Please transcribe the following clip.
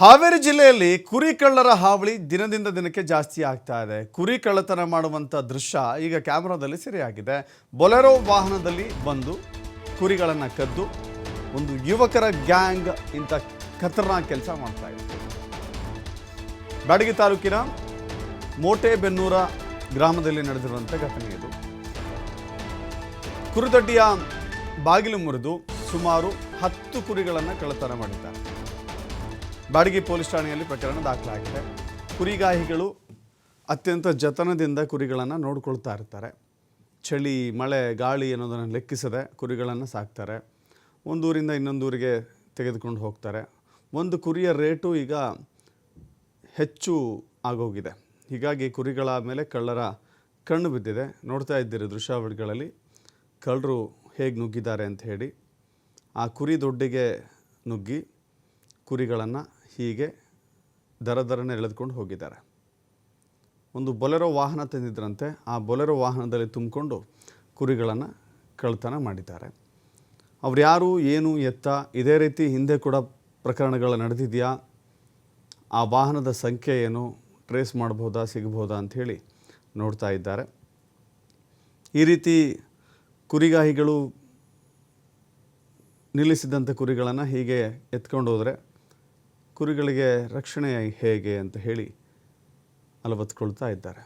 ಹಾವೇರಿ ಜಿಲ್ಲೆಯಲ್ಲಿ ಕುರಿ ಕಳ್ಳರ ಹಾವಳಿ ದಿನದಿಂದ ದಿನಕ್ಕೆ ಜಾಸ್ತಿ ಆಗ್ತಾ ಇದೆ. ಕುರಿ ಕಳ್ಳತನ ಮಾಡುವಂಥ ದೃಶ್ಯ ಈಗ ಕ್ಯಾಮ್ರಾದಲ್ಲಿ ಸೆರೆಯಾಗಿದೆ. ಬೊಲೆರೋ ವಾಹನದಲ್ಲಿ ಬಂದು ಕುರಿಗಳನ್ನು ಕದ್ದು ಒಂದು ಯುವಕರ ಗ್ಯಾಂಗ್ ಇಂಥ ಖತರ್ನಾಕ್ ಕೆಲಸ ಮಾಡ್ತಾ ಇದೆ. ಬ್ಯಾಡಗಿ ತಾಲೂಕಿನ ಮೋಟೆಬೆನ್ನೂರ ಗ್ರಾಮದಲ್ಲಿ ನಡೆದಿರುವಂಥ ಘಟನೆ ಇದು. ಕುರುದಡ್ಡಿಯ ಬಾಗಿಲು ಮುರಿದು ಸುಮಾರು ಹತ್ತು ಕುರಿಗಳನ್ನು ಕಳ್ಳತನ ಮಾಡಿದ್ದಾರೆ. ಬಾಡಿಗೆ ಪೊಲೀಸ್ ಠಾಣೆಯಲ್ಲಿ ಪ್ರಕರಣ ದಾಖಲಾಗಿದೆ. ಕುರಿಗಾಹಿಗಳು ಅತ್ಯಂತ ಜತನದಿಂದ ಕುರಿಗಳನ್ನು ನೋಡಿಕೊಳ್ತಾ ಇರ್ತಾರೆ. ಚಳಿ, ಮಳೆ, ಗಾಳಿ ಅನ್ನೋದನ್ನು ಲೆಕ್ಕಿಸದೆ ಕುರಿಗಳನ್ನು ಸಾಕ್ತಾರೆ. ಒಂದೂರಿಂದ ಇನ್ನೊಂದೂರಿಗೆ ತೆಗೆದುಕೊಂಡು ಹೋಗ್ತಾರೆ. ಒಂದು ಕುರಿಯ ರೇಟು ಈಗ ಹೆಚ್ಚು ಆಗೋಗಿದೆ. ಹೀಗಾಗಿ ಕುರಿಗಳ ಮೇಲೆ ಕಳ್ಳರ ಕಣ್ಣು ಬಿದ್ದಿದೆ. ನೋಡ್ತಾ ಇದ್ದೀರಿ ದೃಶ್ಯಾವಳಿಗಳಲ್ಲಿ. ಕಳ್ಳರು ಹೇಗೆ ನುಗ್ಗಿದ್ದಾರೆ ಅಂತ ಹೇಳಿ. ಆ ಕುರಿ ದೊಡ್ಡಿಗೆ ನುಗ್ಗಿ ಕುರಿಗಳನ್ನು ಹೀಗೆ ದರ ದರನೇ ಎಳೆದುಕೊಂಡು ಹೋಗಿದ್ದಾರೆ. ಒಂದು ಬೊಲೆರೋ ವಾಹನ ತಂದಿದ್ದರಂತೆ, ಆ ಬೊಲೆರೋ ವಾಹನದಲ್ಲಿ ತುಂಬಿಕೊಂಡು ಕುರಿಗಳನ್ನು ಕಳ್ತನ ಮಾಡಿದ್ದಾರೆ. ಅವ್ರು ಯಾರು, ಏನು, ಎತ್ತ, ಇದೇ ರೀತಿ ಹಿಂದೆ ಕೂಡ ಪ್ರಕರಣಗಳು ನಡೆದಿದೆಯಾ? ಆ ವಾಹನದ ಸಂಖ್ಯೆ ಏನು? ಟ್ರೇಸ್ ಮಾಡ್ಬೋದಾ ಸಿಗ್ಬೋದಾ ಅಂಥೇಳಿ ನೋಡ್ತಾ ಇದ್ದಾರೆ. ಈ ರೀತಿ ಕುರಿಗಾಹಿಗಳು ನಿಲ್ಲಿಸಿದಂಥ ಕುರಿಗಳನ್ನು ಹೀಗೆ ಎತ್ಕೊಂಡು ಹೋದರೆ ಕುರಿಗಳಿಗೆ ರಕ್ಷಣೆ ಹೇಗೆ ಅಂತ ಹೇಳಿ ಅಲವತ್ಕೊಳ್ತಾ ಇದ್ದಾರೆ.